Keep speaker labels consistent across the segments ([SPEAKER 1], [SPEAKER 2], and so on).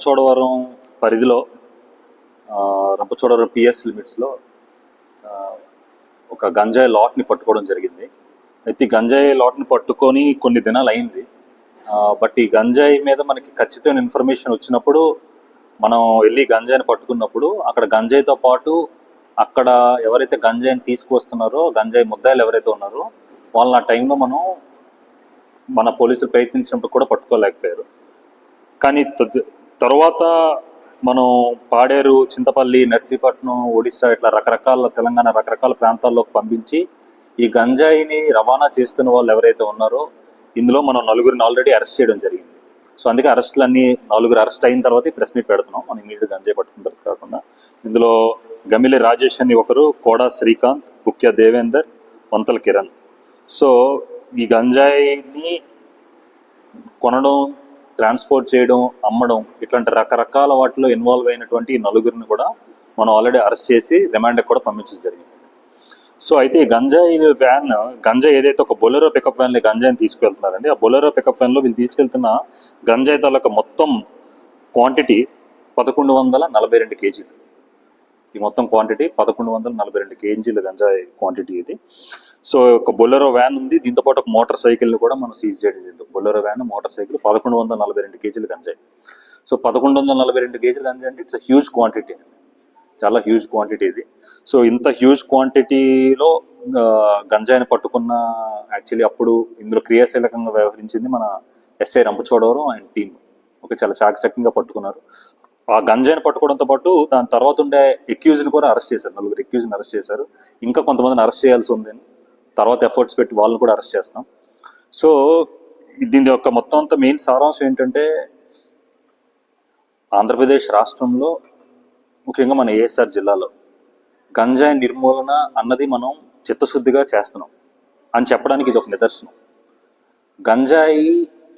[SPEAKER 1] రంపచోడవరం పరిధిలో రంపచోడవరం పిఎస్ లిమిట్స్లో ఒక గంజాయి లాట్ని పట్టుకోవడం జరిగింది. అయితే ఈ గంజాయి లాట్ని పట్టుకొని కొన్ని దినాలు అయింది. బట్ ఈ గంజాయి మీద మనకి ఖచ్చితమైన ఇన్ఫర్మేషన్ వచ్చినప్పుడు మనం వెళ్ళి గంజాయిని పట్టుకున్నప్పుడు అక్కడ గంజాయితో పాటు అక్కడ ఎవరైతే గంజాయిని తీసుకువస్తున్నారో గంజాయి ముద్దాయిలు ఎవరైతే ఉన్నారో వాళ్ళని ఆ టైంలో మనం మన పోలీసులు ప్రయత్నించినప్పుడు కూడా పట్టుకోలేకపోయారు. కానీ తర్వాత మనం పాడేరు చింతపల్లి నర్సీపట్నం ఒడిశా ఇట్లా రకరకాల తెలంగాణ రకరకాల ప్రాంతాల్లోకి పంపించి ఈ గంజాయిని రవాణా చేస్తున్న వాళ్ళు ఎవరైతే ఉన్నారో ఇందులో మనం నలుగురిని ఆల్రెడీ అరెస్ట్ చేయడం జరిగింది. సో అందుకే అరెస్టులన్నీ నలుగురు అరెస్ట్ అయిన తర్వాత ఈ ప్రెస్ మీట్ పెడుతున్నాం. మనం ఇమీడియట్ గంజాయి పట్టుకున్న తర్వాత కాకుండా. ఇందులో గమిలి రాజేష్ అని ఒకరు కోడా శ్రీకాంత్ బుక్య దేవేందర్ వంతల కిరణ్. సో ఈ గంజాయిని కొనడం ట్రాన్స్పోర్ట్ చేయడం అమ్మడం ఇట్లాంటి రకరకాల వాటిలో ఇన్వాల్వ్ అయినటువంటి నలుగురిని కూడా మనం ఆల్రెడీ అరెస్ట్ చేసి రిమాండ్కి కూడా పంపించడం జరిగింది. సో అయితే ఈ గంజాయి వ్యాన్ గంజాయి ఏదైతే ఒక బొలెరో పికప్ వ్యాన్ గంజాయిని తీసుకువెళ్తున్నారండి ఆ బొలెరో పికప్ వ్యాన్లో వీళ్ళు తీసుకెళ్తున్న గంజాయి తాలూకా మొత్తం క్వాంటిటీ పదకొండు వందల నలభై రెండు కేజీలు. ఈ మొత్తం క్వాంటిటీ పదకొండు వందల నలభై రెండు కేజీల గంజాయి క్వాంటిటీ ఇది. సో ఒక బొలెరో వ్యాన్ ఉంది. దీంతో పాటు ఒక మోటార్ సైకిల్ కూడా మనం సీజ్ చేయడం జరిగింది. బొలెరో వ్యాన్ మోటార్ సైకిల్ పదకొండు వందల నలభై రెండు కేజీల గంజాయి. సో పదకొండు వందల నలభై రెండు కేజీల గంజాయి అంటే ఇట్స్ హ్యూజ్ క్వాంటిటీ చాలా హ్యూజ్ క్వాంటిటీ ఇది. సో ఇంత హ్యూజ్ క్వాంటిటీలో గంజాయిని పట్టుకున్న యాక్చువల్లీ అప్పుడు ఇందులో క్రియాశీలకంగా వ్యవహరించింది మన SI Rampachodavaram and team okay చాలా చాకచక్యంగా పట్టుకున్నారు. ఆ గంజాయిని పట్టుకోవడంతో పాటు దాని తర్వాత ఉండే ఎక్యూజ్ని కూడా అరెస్ట్ చేశారు. నలుగురు ఎక్యూజ్ని అరెస్ట్ చేశారు. ఇంకా కొంతమందిని అరెస్ట్ చేయాల్సి ఉంది. తర్వాత ఎఫర్ట్స్ పెట్టి వాళ్ళని కూడా అరెస్ట్ చేస్తాం. సో దీని యొక్క మొత్తం అంతా మెయిన్ సారాంశం ఏంటంటే ఆంధ్రప్రదేశ్ రాష్ట్రంలో ముఖ్యంగా మన ఏఎస్ఆర్ జిల్లాలో గంజాయి నిర్మూలన అన్నది మనం చిత్తశుద్ధిగా చేస్తున్నాం అని చెప్పడానికి ఇది ఒక నిదర్శనం. గంజాయి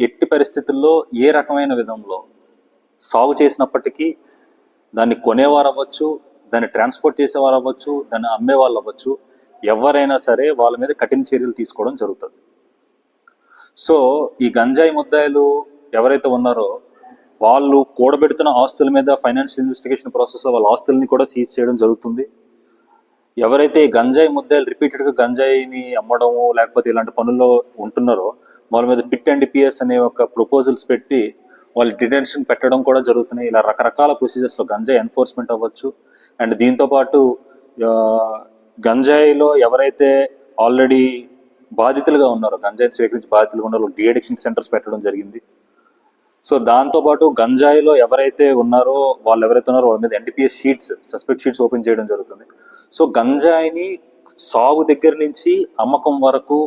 [SPEAKER 1] ఎట్టి పరిస్థితుల్లో ఏ రకమైన విధంలో సాగు చేసినప్పటికీ దాన్ని కొనేవారు అవ్వచ్చు దాన్ని ట్రాన్స్పోర్ట్ చేసేవారు అవ్వచ్చు దాన్ని అమ్మేవాళ్ళు అవ్వచ్చు. ఎవరైనా సరే వాళ్ళ మీద కఠిన చర్యలు తీసుకోవడం జరుగుతుంది. సో ఈ గంజాయి ముద్దాయిలు ఎవరైతే ఉన్నారో వాళ్ళు కూడబెడుతున్న ఆస్తుల మీద ఫైనాన్షియల్ ఇన్వెస్టిగేషన్ ప్రాసెస్లో వాళ్ళ ఆస్తుల్ని కూడా సీజ్ చేయడం జరుగుతుంది. ఎవరైతే ఈ గంజాయి ముద్దాయిలు రిపీటెడ్గా గంజాయిని అమ్మడము లేకపోతే ఇలాంటి పనుల్లో ఉంటున్నారో వాళ్ళ మీద పిట్ అండ్ పిఎస్ అనే ఒక ప్రపోజల్స్ పెట్టి వాళ్ళు డిటెన్షన్ పెట్టడం కూడా జరుగుతున్నాయి. ఇలా రకరకాల ప్రొసీజర్స్లో గంజాయి ఎన్ఫోర్స్మెంట్ అవ్వచ్చు. అండ్ దీంతో పాటు గంజాయిలో ఎవరైతే ఆల్రెడీ బాధితులుగా ఉన్నారో గంజాయిని స్వీకరించి బాధితులుగా ఉన్నారో డిఎడిక్షన్ సెంటర్స్ పెట్టడం జరిగింది. సో దాంతో పాటు గంజాయిలో ఎవరైతే ఉన్నారో వాళ్ళు ఎవరైతే ఉన్నారో వాళ్ళ మీద NDPS sheets suspect sheets open చేయడం జరుగుతుంది. సో గంజాయిని సాగు దగ్గర నుంచి అమ్మకం వరకు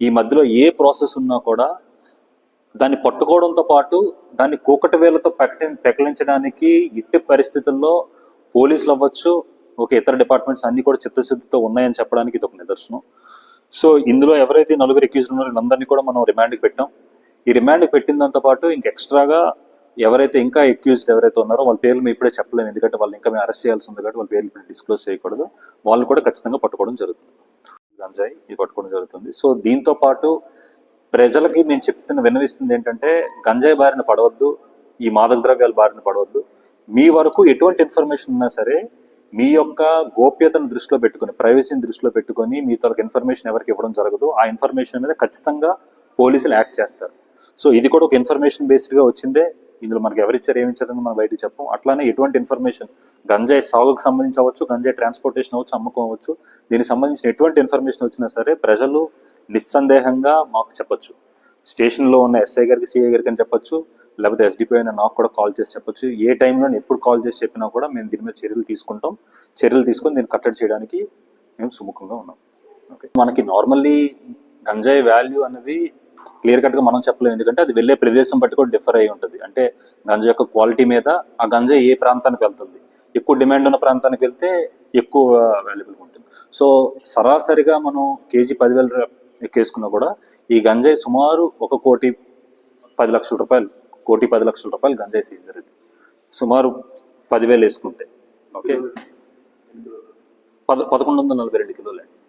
[SPEAKER 1] ఈ మధ్యలో ఏ ప్రాసెస్ ఉన్నా కూడా దాన్ని పట్టుకోవడంతో పాటు దాన్ని కూకటి వేలతో ప్రకటి ప్రకటించడానికి ఇట్టి పరిస్థితుల్లో పోలీసులు అవ్వచ్చు ఒక ఇతర డిపార్ట్మెంట్స్ అన్ని కూడా చిత్తశుద్ధితో ఉన్నాయని చెప్పడానికి ఇది ఒక నిదర్శనం. సో ఇందులో ఎవరైతే నలుగురు ఎక్యూజ్ ఉన్నారో వీళ్ళందరినీ కూడా మనం రిమాండ్కి పెట్టాం. ఈ రిమాండ్కి పెట్టిన దాంతో పాటు ఇంక ఎక్స్ట్రాగా ఎవరైతే ఇంకా ఎక్యూజ్డ్ ఎవరైతే ఉన్నారో వాళ్ళ పేర్లు మేము ఇప్పుడే చెప్పలేము. ఎందుకంటే వాళ్ళు ఇంకా మేము అరెస్ట్ చేయాల్సి ఉంది కాబట్టి వాళ్ళ పేర్లు ఇప్పుడు డిస్క్లోజ్ చేయకూడదు. వాళ్ళు కూడా ఖచ్చితంగా పట్టుకోవడం జరుగుతుంది. గంజాయి ఇది పట్టుకోవడం జరుగుతుంది. సో దీంతో పాటు ప్రజలకి మేము చెప్తున్న విన్నవిస్తుంది ఏంటంటే గంజాయి బారిన పడవద్దు ఈ మాదక ద్రవ్యాల బారిన పడవద్దు. మీ వరకు ఎటువంటి ఇన్ఫర్మేషన్ ఉన్నా సరే మీ యొక్క గోప్యతను దృష్టిలో పెట్టుకొని ప్రైవసీని దృష్టిలో పెట్టుకొని మీ తరకు ఇన్ఫర్మేషన్ ఎవరికి ఇవ్వడం జరగదు. ఆ ఇన్ఫర్మేషన్ మీద ఖచ్చితంగా పోలీసులు యాక్ట్ చేస్తారు. సో ఇది కూడా ఒక ఇన్ఫర్మేషన్ బేస్డ్గా వచ్చిందే. ఇందులో మనకి ఎవరిచ్చారు ఏమి ఇచ్చారని మనం బయటకు చెప్పం. అట్లానే ఎటువంటి ఇన్ఫర్మేషన్ గంజాయి సాగుకు సంబంధించి అవ్వచ్చు గంజాయి ట్రాన్స్పోర్టేషన్ అవ్వచ్చు అమ్మకం అవ్వచ్చు దీనికి సంబంధించిన ఎటువంటి ఇన్ఫర్మేషన్ వచ్చినా సరే ప్రజలు నిస్సందేహంగా మాకు చెప్పొచ్చు. స్టేషన్లో ఉన్న ఎస్ఐ గారికి సిఐ గారికి అని చెప్పొచ్చు. లేకపోతే ఎస్డిపి అయినా నాకు కూడా కాల్ చేసి చెప్పొచ్చు. ఏ టైంలో ఎప్పుడు కాల్ చేసి చెప్పినా కూడా మేము దీని మీద చర్యలు తీసుకుంటాం. చర్యలు తీసుకొని దీన్ని కట్టడి చేయడానికి మేము సుముఖంగా ఉన్నాం. ఓకే. మనకి నార్మల్లీ గంజాయి వాల్యూ అనేది క్లియర్ కట్గా మనం చెప్పలేము. ఎందుకంటే అది వెళ్ళే ప్రదేశం బట్టి కూడా డిఫర్ అయి ఉంటుంది. అంటే గంజా యొక్క క్వాలిటీ మీద ఆ గంజా ఏ ప్రాంతానికి వెళ్తుంది? ఎక్కువ డిమాండ్ ఉన్న ప్రాంతానికి వెళ్తే ఎక్కువ వాల్యుబుల్ ఉంటుంది. సో సరాసరిగా మనం కేజీ పదివేల ఎక్కేసుకున్నా కూడా ఈ గంజాయి సుమారు ఒక కోటి పది లక్షల రూపాయలు కోటి పది లక్షల రూపాయలు గంజాయి సీజర్ ఇది సుమారు పదివేలు వేసుకుంటే. ఓకే? పద పదకొండు వందల నలభై రెండు కిలోలు.